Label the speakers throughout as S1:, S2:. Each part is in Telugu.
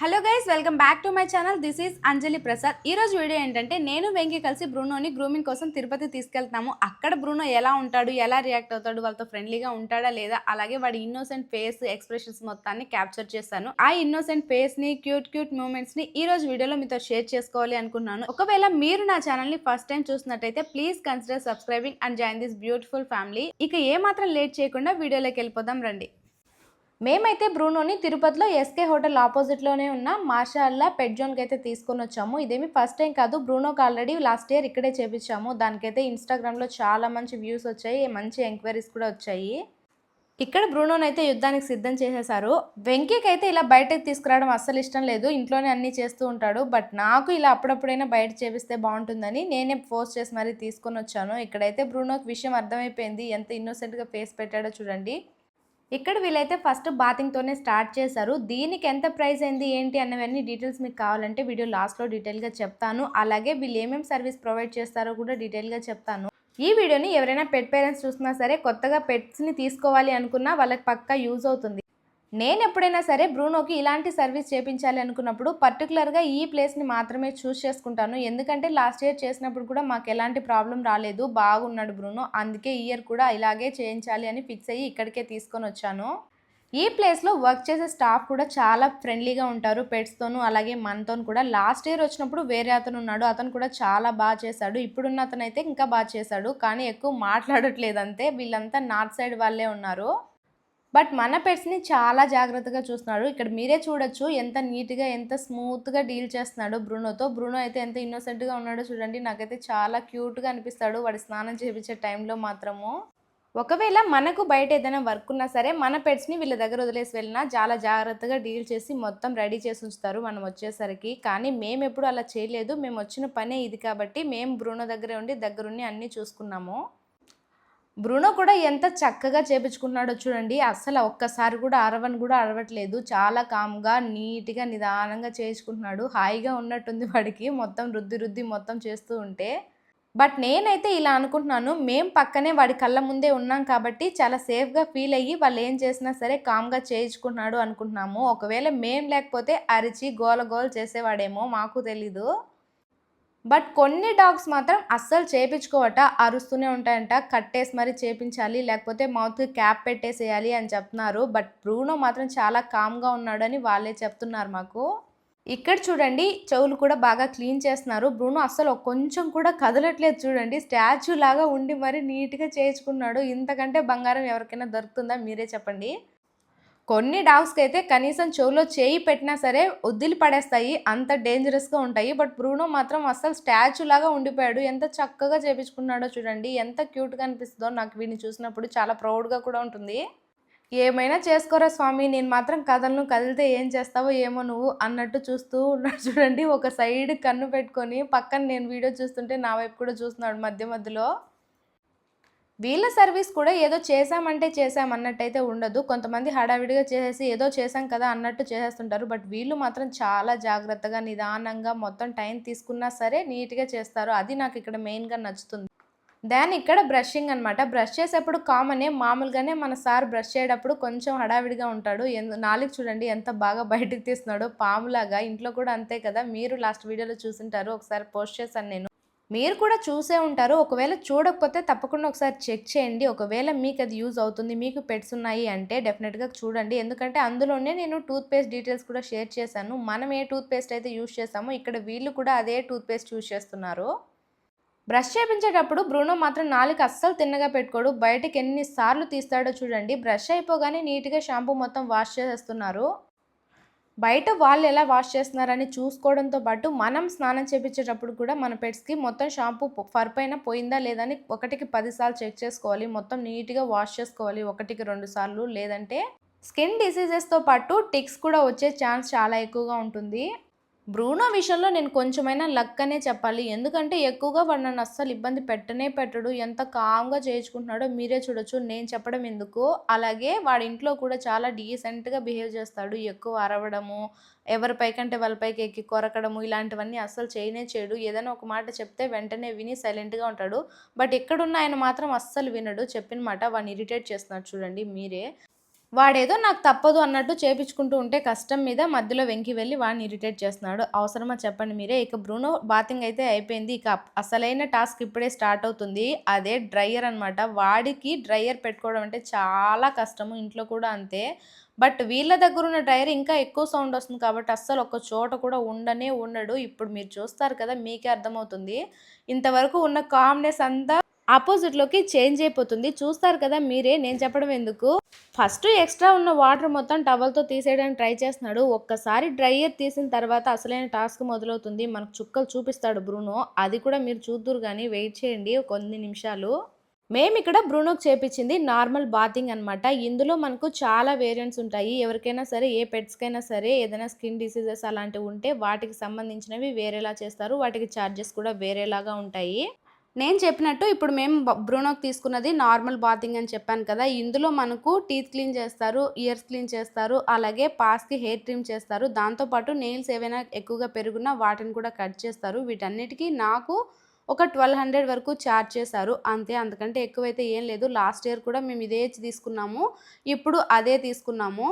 S1: Hello guys welcome back to my channel this is Anjali Prasad ఈరోజు వీడియో ఏంటంటే నేను వెంకి కలిసి బ్రూనోని గ్రూమింగ్ కోసం తిరుపతి తీసుకెళ్తాము అక్కడ బ్రూనో ఎలా ఉంటాడు ఎలా రియాక్ట్ అవుతాడు వాళ్ళతో ఫ్రెండ్లీగా ఉంటాడా లేదా అలాగే వాడి ఇన్నోసెంట్ ఫేస్ ఎక్స్ప్రెషన్స్ మొత్తాన్ని క్యాప్చర్ చేస్తాను. ఆ ఇన్నోసెంట్ ఫేస్ని క్యూట్ క్యూట్ మూమెంట్స్ని ఈ రోజు వీడియోలో మీతో షేర్ చేసుకోవాలి అనుకున్నాను ఒకవేళ మీరు నా ఛానల్ని ఫస్ట్ టైం చూసినట్టయితే please consider subscribing and join this beautiful family ఇక ఏ మాత్రం లేట్ చేయకుండా వీడియోలోకి వెళ్ళిపోదాం రండి. మేమైతే బ్రూనోని తిరుపతిలో ఎస్కే హోటల్ ఆపోజిట్లోనే ఉన్న. మార్షాల్లా పెట్ జోన్కి అయితే తీసుకొని వచ్చాము. ఇదేమి ఫస్ట్ టైం కాదు. బ్రూనోకి ఆల్రెడీ లాస్ట్ ఇయర్ ఇక్కడే చేపించాము. దానికైతే ఇన్స్టాగ్రామ్లో చాలా మంచి వ్యూస్ వచ్చాయి. మంచి ఎంక్వైరీస్ కూడా వచ్చాయి. ఇక్కడ బ్రూనోని అయితే యుద్ధానికి సిద్ధం చేసేశారు. వెంకీకి అయితే ఇలా బయటకు తీసుకురావడం అస్సలు ఇష్టం లేదు. ఇంట్లోనే అన్నీ చేస్తూ ఉంటాడు. బట్ నాకు ఇలా అప్పుడప్పుడైనా బయట చేపిస్తే బాగుంటుందని నేనే ఫోర్స్ చేసి మరీ తీసుకొని వచ్చాను. ఇక్కడైతే బ్రూనోకి విషయం అర్థమైపోయింది. ఎంత ఇన్నోసెంట్గా ఫేస్ పెట్టాడో చూడండి. ఇక్కడ వీళ్ళైతే ఫస్ట్ బాతింగ్తోనే స్టార్ట్ చేశారు. దీనికి ఎంత ప్రైస్ అయింది ఏంటి అన్నవన్నీ డీటెయిల్స్ మీకు కావాలంటే వీడియో లాస్ట్లో డీటెయిల్గా చెప్తాను. అలాగే వీళ్ళు ఏమేమి సర్వీస్ ప్రొవైడ్ చేస్తారో కూడా డీటెయిల్గా చెప్తాను. ఈ వీడియోని ఎవరైనా పెట్ పేరెంట్స్ చూసినా సరే కొత్తగా పెట్స్ని తీసుకోవాలి అనుకున్నా వాళ్ళకి పక్కా యూజ్ అవుతుంది. నేను ఎప్పుడైనా సరే బ్రూనోకి ఇలాంటి సర్వీస్ చేపించాలి అనుకున్నప్పుడు పర్టికులర్గా ఈ ప్లేస్ని మాత్రమే చూస్ చేసుకుంటాను. ఎందుకంటే లాస్ట్ ఇయర్ చేసినప్పుడు కూడా మాకు ఎలాంటి ప్రాబ్లం రాలేదు. బాగున్నాడు బ్రూనో. అందుకే ఇయర్ కూడా ఇలాగే చేయించాలి అని ఫిక్స్ అయ్యి ఇక్కడికే తీసుకొని వచ్చాను. ఈ ప్లేస్లో వర్క్ చేసే స్టాఫ్ కూడా చాలా ఫ్రెండ్లీగా ఉంటారు. పెట్స్తోనూ అలాగే మనతోను కూడా. లాస్ట్ ఇయర్ వచ్చినప్పుడు వేరే అతను ఉన్నాడు. అతను కూడా చాలా బాగా చేశాడు. ఇప్పుడున్న అతను అయితే ఇంకా బాగా చేశాడు. కానీ ఎక్కువ మాట్లాడట్లేదు అంతే వీళ్ళంతా నార్త్ సైడ్ వాళ్ళే ఉన్నారు. బట్ మన పెట్స్ని చాలా జాగ్రత్తగా చూస్తున్నాడు ఇక్కడ మీరే చూడొచ్చు ఎంత నీట్గా ఎంత స్మూత్గా డీల్ చేస్తున్నాడు బ్రూనోతో. బ్రూనో అయితే ఎంత ఇన్నోసెంట్గా ఉన్నాడో చూడండి. నాకైతే చాలా క్యూట్గా అనిపిస్తాడు వాడి స్నానం చేయించే టైంలో మాత్రము. ఒకవేళ మనకు బయట ఏదైనా వర్క్ ఉన్నా సరే మన పెట్స్ని వీళ్ళ దగ్గర వదిలేసి వెళ్ళినా చాలా జాగ్రత్తగా డీల్ చేసి మొత్తం రెడీ చేసి ఉంచుతారు మనం వచ్చేసరికి. కానీ మేము ఎప్పుడు అలా చేయలేదు. మేము వచ్చిన పనే ఇది కాబట్టి మేము బ్రూనో దగ్గరే ఉండి దగ్గరుండి అన్నీ చూసుకున్నాము. బ్రూనో కూడా ఎంత చక్కగా చేపించుకున్నాడో చూడండి. అస్సలు ఒక్కసారి కూడా అరవని కూడా అరవట్లేదు. చాలా కామ్గా నీట్గా నిదానంగా చేయించుకుంటున్నాడు. హాయిగా ఉన్నట్టుంది వాడికి. మొత్తం రుద్ది రుద్ది మొత్తం చేస్తూ ఉంటే. బట్ నేనైతే ఇలా అనుకుంటున్నాను. మేం పక్కనే వాడి కళ్ళ ముందే ఉన్నాం కాబట్టి చాలా సేఫ్గా ఫీల్ అయ్యి వాళ్ళు ఏం చేసినా సరే కామ్గా చేయించుకుంటున్నాడు అనుకుంటున్నాము. ఒకవేళ మేం లేకపోతే అరిచి గోల గోల చేసేవాడేమో మాకు తెలీదు. బట్ కొన్ని డాగ్స్ మాత్రం అస్సలు చేపించుకోవట అరుస్తూనే ఉంటాయంట. కట్టేసి మరీ చేపించాలి లేకపోతే మౌత్కి క్యాప్ పెట్టేసేయాలి అని చెప్తున్నారు. బట్ బ్రూనో మాత్రం చాలా కామ్గా ఉన్నాడని వాళ్ళే చెప్తున్నారు మాకు. ఇక్కడ చూడండి చెవులు కూడా బాగా క్లీన్ చేస్తున్నారు. బ్రూనో అస్సలు కొంచెం కూడా కదలట్లేదు చూడండి. స్టాచ్యూ లాగా ఉండి మరీ నీట్గా చేయించుకున్నాడు. ఇంతకంటే బంగారం ఎవరికైనా దొరుకుతుందా? మీరే చెప్పండి. కొన్ని డాగ్స్కి అయితే కనీసం చెవులో చేయి పెట్టినా సరే వదిలి పడేస్తాయి. అంత డేంజరస్గా ఉంటాయి. బట్ బ్రూనో మాత్రం అస్సలు స్టాచ్యూ లాగా ఉండిపోయాడు. ఎంత చక్కగా చేపించుకున్నాడో చూడండి. ఎంత క్యూట్గా అనిపిస్తుందో నాకు వీడిని చూసినప్పుడు. చాలా ప్రౌడ్గా కూడా ఉంటుంది. ఏమైనా చేసుకోరా స్వామి? నేను మాత్రం కథలను కదిలితే ఏం చేస్తావో ఏమో నువ్వు అన్నట్టు చూస్తూ ఉన్నాడు చూడండి. ఒక సైడ్ కన్ను పెట్టుకొని పక్కన నేను వీడియో చూస్తుంటే నా వైపు కూడా చూస్తున్నాడు మధ్య మధ్యలో. వీళ్ళ సర్వీస్ కూడా ఏదో చేసామంటే చేసాం అన్నట్టయితే ఉండదు. కొంతమంది హడావిడిగా చేసేసి ఏదో చేసాం కదా అన్నట్టు చేసేస్తుంటారు. బట్ వీళ్ళు మాత్రం చాలా జాగ్రత్తగా నిదానంగా మొత్తం టైం తీసుకున్నా సరే నీట్గా చేస్తారు. అది నాకు ఇక్కడ మెయిన్గా నచ్చుతుంది. దాని ఇక్కడ బ్రషింగ్ అనమాట బ్రష్ చేసేప్పుడు కామనే మామూలుగానే మన సార్ బ్రష్ చేయడప్పుడు కొంచెం హడావిడిగా ఉంటాడు. ఎందు నాలుగు చూడండి ఎంత బాగా బయటకు తీస్తున్నాడో. పాములాగా ఇంట్లో కూడా అంతే కదా. మీరు లాస్ట్ వీడియోలో చూసింటారు. ఒకసారి పోస్ట్ చేశాను నేను. మీరు కూడా చూసే ఉంటారు. ఒకవేళ చూడకపోతే తప్పకుండా ఒకసారి చెక్ చేయండి. ఒకవేళ మీకు అది యూజ్ అవుతుంది మీకు పెట్స్ ఉన్నాయి అంటే డెఫినెట్గా చూడండి. ఎందుకంటే అందులోనే నేను టూత్ పేస్ట్ డీటెయిల్స్ కూడా షేర్ చేశాను. మనం ఏ టూత్ పేస్ట్ అయితే యూజ్ చేస్తామో ఇక్కడ వీళ్ళు కూడా అదే టూత్ పేస్ట్ యూజ్ చేస్తున్నారు. బ్రష్ చేపించేటప్పుడు బ్రూనో మాత్రం నాలుగు అస్సలు తిన్నగా పెట్టుకోడు. బయటకు ఎన్నిసార్లు తీస్తాడో చూడండి. బ్రష్ అయిపోగానే నీట్గా షాంపూ మొత్తం వాష్ చేసేస్తున్నారు. బయట వాళ్ళు ఎలా వాష్ చేస్తున్నారని చూసుకోవడంతో పాటు మనం స్నానం చేపించేటప్పుడు కూడా మన పెట్స్కి మొత్తం షాంపూ ఫర్ పైన పోయిందా లేదని ఒకటికి పదిసార్లు చెక్ చేసుకోవాలి. మొత్తం నీట్గా వాష్ చేసుకోవాలి. ఒకటికి రెండు సార్లు లేదంటే స్కిన్ డిసీజెస్తో పాటు టిక్స్ కూడా వచ్చే ఛాన్స్ చాలా ఎక్కువగా ఉంటుంది. బ్రూనో విషయంలో నేను కొంచెమైనా లక్ అనే చెప్పాలి. ఎందుకంటే ఎక్కువగా వాడు నన్ను అస్సలు ఇబ్బంది పెట్టనే పెట్టడు. ఎంత కామ్గా చేయించుకుంటున్నాడో మీరే చూడొచ్చు. నేను చెప్పడం ఎందుకు? అలాగే వాడి ఇంట్లో కూడా చాలా డీసెంట్గా బిహేవ్ చేస్తాడు. ఎక్కువ అరవడము ఎవరిపైకంటే వాళ్ళపైకి వాళ్ళ పైకి ఎక్కి కొరకడము ఇలాంటివన్నీ అస్సలు చేయనే చేయడు. ఏదైనా ఒక మాట చెప్తే వెంటనే విని సైలెంట్గా ఉంటాడు. బట్ ఎక్కడున్న ఆయన మాత్రం అస్సలు వినడు. చెప్పిన మాట వాడిని ఇరిటేట్ చేస్తున్నాడు. చూడండి మీరే. వాడేదో నాకు తప్పదు అన్నట్టు చేపించుకుంటూ ఉంటే కష్టం మీద మధ్యలో వెంకి వెళ్ళి వాడిని ఇరిటేట్ చేస్తున్నాడు. అవసరమా చెప్పండి మీరే. ఇక బ్రూనో బాతింగ్ అయితే అయిపోయింది. ఇక అసలైన టాస్క్ ఇప్పుడే స్టార్ట్ అవుతుంది. అదే డ్రయర్ అనమాట వాడికి డ్రయర్ పెట్టుకోవడం అంటే చాలా కష్టము ఇంట్లో కూడా అంతే. బట్ వీళ్ళ దగ్గర ఉన్న డ్రైయర్ ఇంకా ఎక్కువ సౌండ్ వస్తుంది కాబట్టి అస్సలు ఒక చోట కూడా ఉండనే ఉండడు. ఇప్పుడు మీరు చూస్తారు కదా మీకే అర్థమవుతుంది. ఇంతవరకు ఉన్న కామ్నెస్ అంతా ఆపోజిట్లోకి చేంజ్ అయిపోతుంది. చూస్తారు కదా మీరే నేను చెప్పడం ఎందుకు? ఫస్ట్ ఎక్స్ట్రా ఉన్న వాటర్ మొత్తం టవల్తో తీసేయడానికి ట్రై చేస్తున్నాడు. ఒక్కసారి డ్రైయర్ తీసిన తర్వాత అసలైన టాస్క్ మొదలవుతుంది. మనకు చుక్కలు చూపిస్తాడు బ్రూనో అది కూడా మీరు చూద్దరు కానీ వెయిట్ చేయండి కొన్ని నిమిషాలు. మేము ఇక్కడ బ్రూనోకి చేపించింది నార్మల్ బాతింగ్ అన్నమాట. ఇందులో మనకు చాలా వేరియంట్స్ ఉంటాయి. ఎవరికైనా సరే ఏ పెట్స్కైనా సరే ఏదైనా స్కిన్ డిసీజెస్ అలాంటివి ఉంటే వాటికి సంబంధించినవి వేరేలా చేస్తారు. వాటికి ఛార్జెస్ కూడా వేరేలాగా ఉంటాయి. నేను చెప్పినట్టు ఇప్పుడు మేము బ్రూనోకి తీసుకున్నది నార్మల్ బాతింగ్ అని చెప్పాను కదా ఇందులో మనకు టీత్ క్లీన్ చేస్తారు ఇయర్స్ క్లీన్ చేస్తారు అలాగే పాస్కి హెయిర్ ట్రిమ్ చేస్తారు దాంతోపాటు నెయిల్స్ ఏవైనా ఎక్కువగా పెరుగున్నా వాటిని కూడా కట్ చేస్తారు వీటన్నిటికీ నాకు ఒక ట్వెల్వ్ హండ్రెడ్ వరకు ఛార్జ్ చేశారు అంతే అంతకంటే ఎక్కువైతే ఏం లేదు లాస్ట్ ఇయర్ కూడా మేము ఇదే తీసుకున్నాము ఇప్పుడు అదే తీసుకున్నాము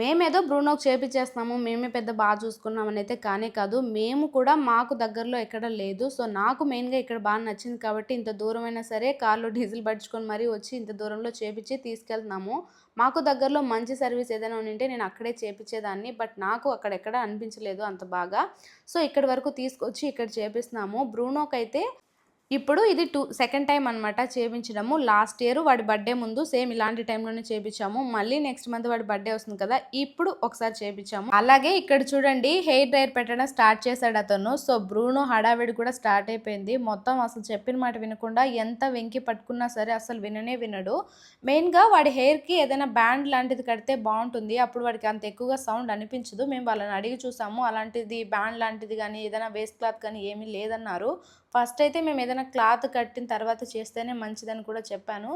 S1: మేమేదో బ్రూనోకి చేపించేస్తున్నాము మేమే పెద్ద బాగా చూసుకున్నామని అయితే కానే కాదు. మేము కూడా మాకు దగ్గరలో ఎక్కడ లేదు. సో నాకు మెయిన్గా ఇక్కడ బాగా నచ్చింది కాబట్టి ఇంత దూరమైనా సరే కార్లో డీజిల్ పడుచుకొని మరీ వచ్చి ఇంత దూరంలో చేపించి తీసుకెళ్తున్నాము. మాకు దగ్గరలో మంచి సర్వీస్ ఏదైనా ఉంటే నేను అక్కడే చేపించేదాన్ని బట్ నాకు అక్కడెక్కడ అనిపించలేదు అంత బాగా. సో ఇక్కడ వరకు తీసుకొచ్చి ఇక్కడ చేపిస్తున్నాము. బ్రూనోక్ అయితే ఇప్పుడు ఇది టూ సెకండ్ టైం అనమాట చేయించడము లాస్ట్ ఇయర్ వాడి బర్త్డే ముందు సేమ్ ఇలాంటి టైంలోనే చేపించాము. మళ్ళీ నెక్స్ట్ మంత్ వాడి బర్త్డే వస్తుంది కదా ఇప్పుడు ఒకసారి చేయించాము అలాగే ఇక్కడ చూడండి హెయిర్ డ్రైర్ పెట్టడం స్టార్ట్ చేశాడు అతను. సో బ్రూనో హడావిడి కూడా స్టార్ట్ అయిపోయింది. మొత్తం అసలు చెప్పిన మాట వినకుండా ఎంత వెంకి పట్టుకున్నా సరే అసలు విననే వినడు. మెయిన్గా వాడి హెయిర్కి ఏదైనా బ్యాండ్ లాంటిది కడితే బాగుంటుంది. అప్పుడు వాడికి అంత ఎక్కువగా సౌండ్ అనిపించదు. మేము వాళ్ళని అడిగి చూసాము. అలాంటిది బ్యాండ్ లాంటిది కానీ ఏదైనా వేస్ట్ క్లాత్ కానీ ఏమీ లేదన్నారు. ఫస్ట్ అయితే మేము ఏదైనా క్లాత్ కట్టిన తర్వాత చేస్తేనే మంచిదని కూడా చెప్పాను.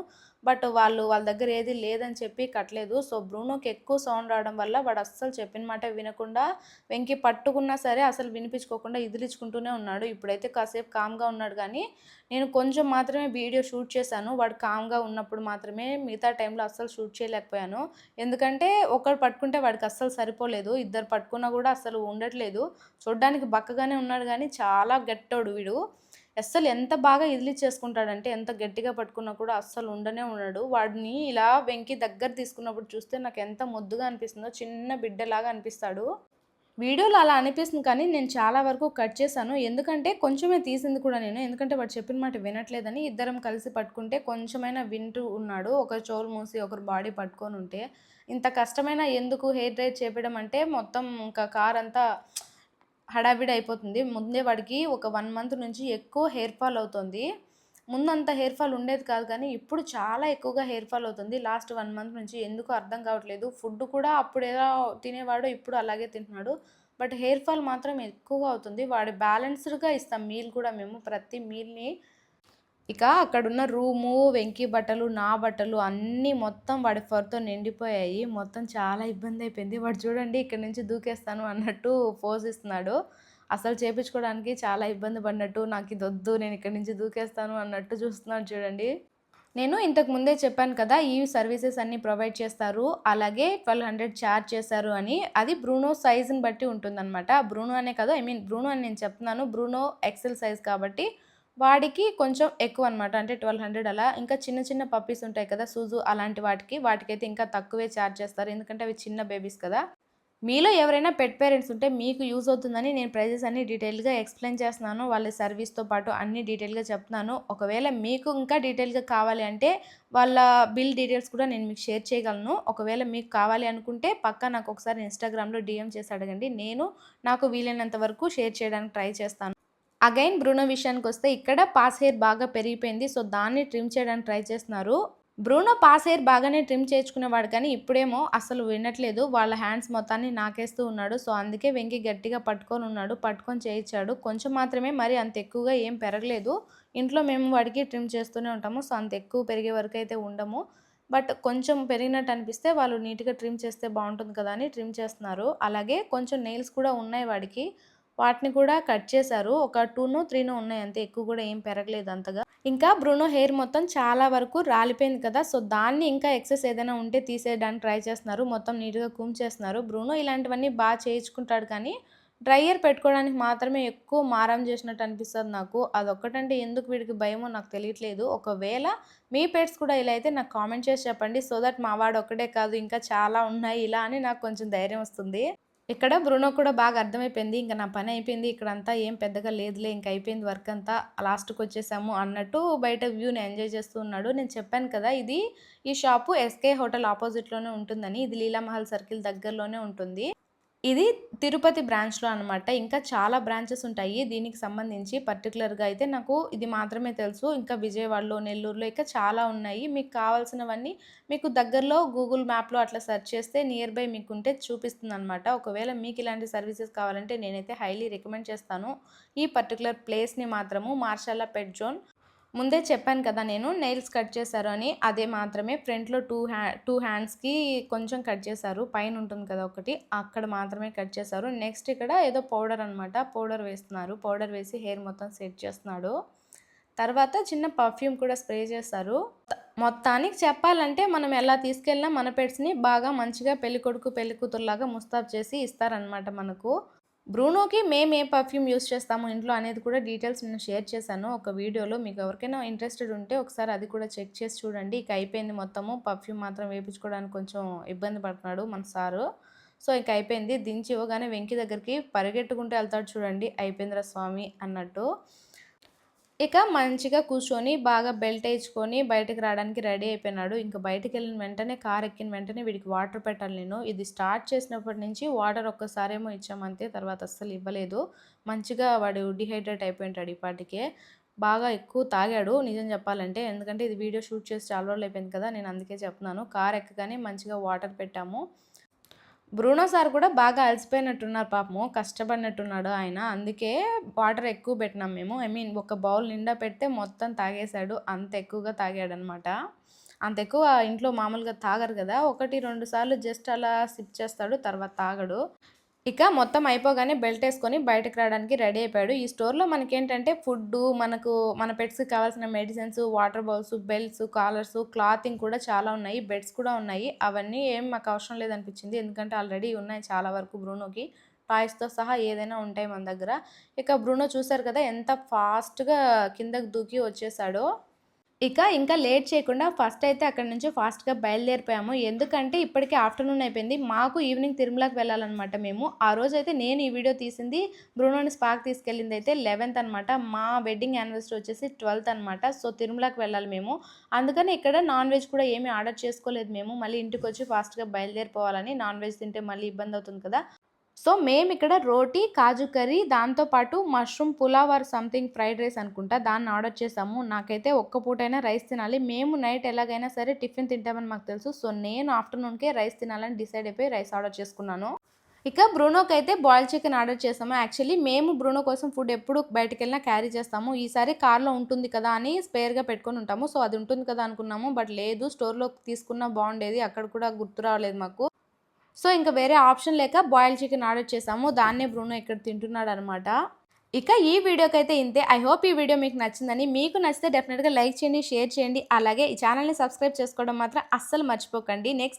S1: బట్ వాళ్ళు వాళ్ళ దగ్గర ఏది లేదని చెప్పి కట్టలేదు. సో బ్రూనోకి ఎక్కువ సౌండ్ రావడం వల్ల వాడు అస్సలు చెప్పిన మాట వినకుండా వెంకి పట్టుకున్నా సరే అసలు వినిపించుకోకుండా ఇదిలించుకుంటూనే ఉన్నాడు. ఇప్పుడైతే కాసేపు కామ్గా ఉన్నాడు కానీ నేను కొంచెం మాత్రమే వీడియో షూట్ చేశాను. వాడు కామ్గా ఉన్నప్పుడు మాత్రమే మిగతా టైంలో అస్సలు షూట్ చేయలేకపోయాను. ఎందుకంటే ఒకడు పట్టుకుంటే వాడికి అస్సలు సరిపోలేదు. ఇద్దరు పట్టుకున్నా కూడా అస్సలు ఉండట్లేదు. చూడ్డానికి బక్కగానే ఉన్నాడు కానీ చాలా గట్టోడు వీడు. అస్సలు ఎంత బాగా ఇదిలిచ్చేసుకుంటాడంటే ఎంత గట్టిగా పట్టుకున్నా కూడా అస్సలు ఉండనే ఉండడు. వాడిని ఇలా వెంకి దగ్గర తీసుకున్నప్పుడు చూస్తే నాకు ఎంత ముద్దుగా అనిపిస్తుందో చిన్న బిడ్డలాగా అనిపిస్తాడు. వీడియోలో అలా అనిపిస్తుంది కానీ నేను చాలా వరకు కట్ చేశాను. ఎందుకంటే కొంచెమే తీసింది కూడా నేను. ఎందుకంటే వాడు చెప్పిన మాట వినట్లేదని ఇద్దరం కలిసి పట్టుకుంటే కొంచెమైనా వింటూ ఉన్నాడు. ఒకరు చోరు మూసి ఒకరు బాడీ పట్టుకొని ఉంటే. ఇంత కష్టమైన ఎందుకు హెయిర్ డ్రైవ్ చేపించడం అంటే మొత్తం ఇంకా కార్ అంతా హడావిడి అయిపోతుంది. ముందే వాడికి ఒక వన్ మంత్ నుంచి ఎక్కువ హెయిర్ ఫాల్ అవుతుంది. ముందు అంత హెయిర్ ఫాల్ ఉండేది కాదు కానీ ఇప్పుడు చాలా ఎక్కువగా హెయిర్ ఫాల్ అవుతుంది. లాస్ట్ వన్ మంత్ నుంచి ఎందుకు అర్థం కావట్లేదు. ఫుడ్ కూడా అప్పుడు ఎలా తినేవాడో ఇప్పుడు అలాగే తింటున్నాడు. బట్ హెయిర్ ఫాల్ మాత్రం ఎక్కువగా అవుతుంది. వాడి బ్యాలెన్స్డ్గా ఇస్తాం. మీల్ కూడా మేము ప్రతి మీల్ని ఇక అక్కడున్న రూము వెంకి బట్టలు నా బట్టలు అన్నీ మొత్తం వాడి ఫర్తో నిండిపోయాయి. మొత్తం చాలా ఇబ్బంది అయిపోయింది. వాడు చూడండి ఇక్కడ నుంచి దూకేస్తాను అన్నట్టు ఫోజ్ ఇస్తున్నాడు. అసలు చేపించుకోవడానికి చాలా ఇబ్బంది పడినట్టు నాకు ఇది వద్దు నేను ఇక్కడ నుంచి దూకేస్తాను అన్నట్టు చూస్తున్నాడు చూడండి. నేను ఇంతకు ముందే చెప్పాను కదా ఈ సర్వీసెస్ అన్ని ప్రొవైడ్ చేస్తారు. అలాగే ట్వెల్వ్ హండ్రెడ్ ఛార్జ్ చేశారు అని. అది బ్రూనో సైజ్ని బట్టి ఉంటుందన్నమాట. బ్రూనో అనే కదా ఐ మీన్ బ్రూనో అని నేను చెప్తున్నాను. బ్రూనో ఎక్సెల్ సైజ్ కాబట్టి వాడికి కొంచెం ఎక్కువ అనమాట అంటే ట్వెల్వ్ హండ్రెడ్ అలా. ఇంకా చిన్న చిన్న పప్పీస్ ఉంటాయి కదా సూజు అలాంటి వాటికి. వాటికైతే ఇంకా తక్కువే ఛార్జ్ చేస్తారు. ఎందుకంటే అవి చిన్న బేబీస్ కదా. మీలో ఎవరైనా పెట్ పేరెంట్స్ ఉంటే మీకు యూజ్ అవుతుందని నేను ప్రైజెస్ అన్ని డీటెయిల్గా ఎక్స్ప్లెయిన్ చేస్తున్నాను. వాళ్ళ సర్వీస్తో పాటు అన్ని డీటెయిల్గా చెప్తున్నాను. ఒకవేళ మీకు ఇంకా డీటెయిల్గా కావాలి అంటే వాళ్ళ బిల్ డీటెయిల్స్ కూడా నేను మీకు షేర్ చేయగలను. ఒకవేళ మీకు కావాలి అనుకుంటే పక్కా నాకు ఒకసారి ఇన్స్టాగ్రామ్లో డిఎం చేసి అడగండి. నేను నాకు వీలైనంత వరకు షేర్ చేయడానికి ట్రై చేస్తాను. అగైన్ బ్రూనో విషయానికి వస్తే ఇక్కడ పాస్ హెయిర్ బాగా పెరిగిపోయింది. సో దాన్ని ట్రిమ్ చేయడానికి ట్రై చేస్తున్నారు. బ్రూనో పాస్ హెయిర్ బాగానే ట్రిమ్ చేయించుకునేవాడు కానీ ఇప్పుడేమో అసలు వినట్లేదు. వాళ్ళ హ్యాండ్స్ మొత్తాన్ని నాకేస్తూ ఉన్నాడు. సో అందుకే వెంకి గట్టిగా పట్టుకొని ఉన్నాడు. పట్టుకొని చేయించాడు. కొంచెం మాత్రమే మరి అంత ఎక్కువగా ఏం పెరగలేదు. ఇంట్లో మేము వాడికి ట్రిమ్ చేస్తూనే ఉంటాము. సో అంత ఎక్కువ పెరిగే వరకు అయితే ఉండము. బట్ కొంచెం పెరిగినట్టు అనిపిస్తే వాళ్ళు నీట్గా ట్రిమ్ చేస్తే బాగుంటుంది కదా అని ట్రిమ్ చేస్తున్నారు. అలాగే కొంచెం నెయిల్స్ కూడా ఉన్నాయి వాడికి. వాటిని కూడా కట్ చేశారు. ఒక టూను త్రీను ఉన్నాయి అంతే. ఎక్కువ కూడా ఏం పెరగలేదు అంతగా. ఇంకా బ్రూనో హెయిర్ మొత్తం చాలా వరకు రాలిపోయింది కదా. సో దాన్ని ఇంకా ఎక్సెస్ ఏదైనా ఉంటే తీసేయడానికి ట్రై చేస్తున్నారు. మొత్తం నీట్గా కూమ్ చేస్తున్నారు. బ్రూనో ఇలాంటివన్నీ బాగా చేయించుకుంటాడు కానీ డ్రైయర్ పెట్టుకోవడానికి మాత్రమే ఎక్కువ మారం చేసినట్టు అనిపిస్తుంది నాకు. అదొక్కటంటే ఎందుకు వీడికి భయమో నాకు తెలియట్లేదు. ఒకవేళ మీ పెట్స్ కూడా ఇలా అయితే నాకు కామెంట్ చేసి చెప్పండి. సో దట్ మా వాడు ఒక్కడే కాదు ఇంకా చాలా ఉన్నాయి ఇలా అని నాకు కొంచెం ధైర్యం వస్తుంది. ఇక్కడ బ్రునో కూడా బాగా అర్థమైపోయింది. ఇంకా నా పని అయిపోయింది. ఇక్కడంతా ఏం పెద్దగా లేదులే. ఇంకా అయిపోయింది వర్క్ అంతా. లాస్ట్కి వచ్చేసాము అన్నట్టు బయట వ్యూని ఎంజాయ్ చేస్తూ ఉన్నాడు. నేను చెప్పాను కదా ఇది ఈ షాపు ఎస్కే హోటల్ ఆపోజిట్లోనే ఉంటుందని. ఇది లీలామహల్ సర్కిల్ దగ్గరలోనే ఉంటుంది. ఇది తిరుపతి బ్రాంచ్లో అనమాట ఇంకా చాలా బ్రాంచెస్ ఉంటాయి. దీనికి సంబంధించి పర్టికులర్గా అయితే నాకు ఇది మాత్రమే తెలుసు. ఇంకా విజయవాడలో నెల్లూరులో ఇంకా చాలా ఉన్నాయి. మీకు కావాల్సినవన్నీ మీకు దగ్గరలో గూగుల్ మ్యాప్లో అట్లా సెర్చ్ చేస్తే నియర్ బై మీకు ఉంటే చూపిస్తుంది అనమాట ఒకవేళ మీకు ఇలాంటి సర్వీసెస్ కావాలంటే నేనైతే హైలీ రికమెండ్ చేస్తాను. ఈ పర్టికులర్ ప్లేస్ని మాత్రము మార్షాల పెట్ జోన్ ముందే చెప్పాను కదా నేను నెయిల్స్ కట్ చేశారు అని. అదే మాత్రమే ఫ్రంట్లో టూ హ్యా టూ హ్యాండ్స్కి కొంచెం కట్ చేశారు. పైన ఉంటుంది కదా ఒకటి అక్కడ మాత్రమే కట్ చేశారు. నెక్స్ట్ ఇక్కడ ఏదో పౌడర్ అనమాట పౌడర్ వేస్తున్నారు. పౌడర్ వేసి హెయిర్ మొత్తం సెట్ చేస్తున్నాడు. తర్వాత చిన్న పర్ఫ్యూమ్ కూడా స్ప్రే చేస్తారు మొత్తానికి చెప్పాలంటే మనం ఎలా తీసుకెళ్ళినా మన పెట్స్ని బాగా మంచిగా పెళ్ళికొడుకు పెళ్ళికూతురులాగా ముస్తాబ్ చేసి ఇస్తారనమాట మనకు. బ్రూనోకి మేము ఏ పర్ఫ్యూమ్ యూస్ చేస్తాము ఇంట్లో అనేది కూడా డీటెయిల్స్ నేను షేర్ చేశాను. ఒక వీడియోలో మీకు ఎవరికైనా ఇంట్రెస్టెడ్ ఉంటే ఒకసారి అది కూడా చెక్ చేసి చూడండి. ఇక అయిపోయింది మొత్తము. పర్ఫ్యూమ్ మాత్రం వేయించుకోవడానికి కొంచెం ఇబ్బంది పడుతున్నాడు మన సారు. సో ఇక అయిపోయింది. దించి ఇవ్వగానే వెంకి దగ్గరికి పరిగెట్టుకుంటూ వెళ్తాడు చూడండి. అయిపోయిందిరా స్వామి అన్నట్టు. ఇక మంచిగా కూర్చొని బాగా బెల్ట్ వేసుకొని బయటకు రావడానికి రెడీ అయిపోయినాడు. ఇంకా బయటకు వెళ్ళిన వెంటనే కార్ ఎక్కిన వెంటనే వీడికి వాటర్ పెట్టాలి నేను. ఇది స్టార్ట్ చేసినప్పటి నుంచి వాటర్ ఒక్కసారేమో ఇచ్చామంతే తర్వాత అస్సలు ఇవ్వలేదు. మంచిగా వాడు డిహైడ్రేట్ అయిపోయింటాడు ఇప్పటికే బాగా ఎక్కువ తాగాడు. నిజం చెప్పాలంటే ఎందుకంటే ఇది వీడియో షూట్ చేసి చాలా రోజులు అయిపోయింది కదా నేను అందుకే చెప్తున్నాను. కార్ ఎక్కగానే మంచిగా వాటర్ పెట్టాము. బ్రూనో సార్ కూడా బాగా అలసిపోయినట్టున్నారు పాపము కష్టపడినట్టున్నాడు ఆయన. అందుకే వాటర్ ఎక్కువ పెట్టినాం మేము. ఐ మీన్ ఒక బౌల్ నిండా పెడితే మొత్తం తాగేశాడు. అంత ఎక్కువగా తాగాడనమాట. అంత ఎక్కువ ఇంట్లో మామూలుగా తాగరు కదా. ఒకటి రెండు సార్లు జస్ట్ అలా సిప్ చేస్తాడు తర్వాత తాగడు. ఇక మొత్తం అయిపోగానే బెల్ట్ వేసుకొని బయటకు రావడానికి రెడీ అయిపోయాడు. ఈ స్టోర్లో మనకేంటంటే ఫుడ్ మనకు మన పెట్స్కి కావాల్సిన medicines water bowls belts collars clothing కూడా చాలా ఉన్నాయి. బెడ్స్ కూడా ఉన్నాయి. అవన్నీ ఏం మాకు అవసరం లేదనిపించింది. ఎందుకంటే ఆల్రెడీ ఉన్నాయి చాలా వరకు బ్రూనోకి. టాయ్స్తో సహా ఏదైనా ఉంటాయి మన దగ్గర. ఇక బ్రూనో చూసారు కదా ఎంత ఫాస్ట్గా కిందకు దూకి వచ్చేసాడో. ఇక ఇంకా లేట్ చేయకుండా ఫస్ట్ అయితే అక్కడ నుంచి ఫాస్ట్గా బయలుదేరిపోయాము. ఎందుకంటే ఇప్పటికే ఆఫ్టర్నూన్ అయిపోయింది. మాకు ఈవినింగ్ తిరుమలకి వెళ్ళాలన్నమాట మేము. ఆ రోజు అయితే నేను ఈ వీడియో తీసింది బ్రూనోని స్పాక్ తీసుకెళ్ళింది అయితే లెవెన్త్ అనమాట మా వెడ్డింగ్ యానివర్సరీ వచ్చేసి ట్వెల్త్ అనమాట సో తిరుమలకి వెళ్ళాలి మేము. అందుకని ఇక్కడ నాన్ వెజ్ కూడా ఏమీ ఆర్డర్ చేసుకోలేదు మేము. మళ్ళీ ఇంటికి వచ్చి ఫాస్ట్గా బయలుదేరిపోవాలని నాన్ వెజ్ తింటే మళ్ళీ ఇబ్బంది అవుతుంది కదా. సో మేము ఇక్కడ రోటీ కాజు కర్రీ దాంతోపాటు mushroom pulao or something fried rice అనుకుంటా. దాన్ని ఆర్డర్ చేసాము నాకైతే ఒక్క పూటైనా రైస్ తినాలి. మేము నైట్ ఎలాగైనా సరే టిఫిన్ తింటామని మాకు తెలుసు. సో నేను ఆఫ్టర్నూన్కే రైస్ తినాలని డిసైడ్ అయిపోయి రైస్ ఆర్డర్ చేసుకున్నాను. ఇక బ్రూనోకి అయితే బాయిల్ చికెన్ ఆర్డర్ చేసాము యాక్చువల్లీ మేము బ్రూనో కోసం ఫుడ్ ఎప్పుడు బయటకు వెళ్ళినా క్యారీ చేస్తాము. ఈసారి కార్లో ఉంటుంది కదా అని స్పేర్గా పెట్టుకొని ఉంటాము. సో అది ఉంటుంది కదా అనుకున్నాము. బట్ లేదు స్టోర్లో తీసుకున్న బాగుండేది. అక్కడ కూడా గుర్తు రావలేదు మాకు. సో ఇంకా వేరే ఆప్షన్ లేక బాయిల్ చికెన్ ఆర్డర్ చేసాము. దాన్నే బ్రూనో ఇక్కడ తింటున్నాడు అనమాట ఇక ఈ వీడియోకి అయితే ఇంతే. ఐ హోప్ ఈ వీడియో మీకు నచ్చిందని. మీకు నచ్చితే డెఫినెట్గా లైక్ చేయండి షేర్ చేయండి. అలాగే ఈ ఛానల్ని సబ్స్క్రైబ్ చేసుకోవడం మాత్రం అస్సలు మర్చిపోకండి. నెక్స్ట్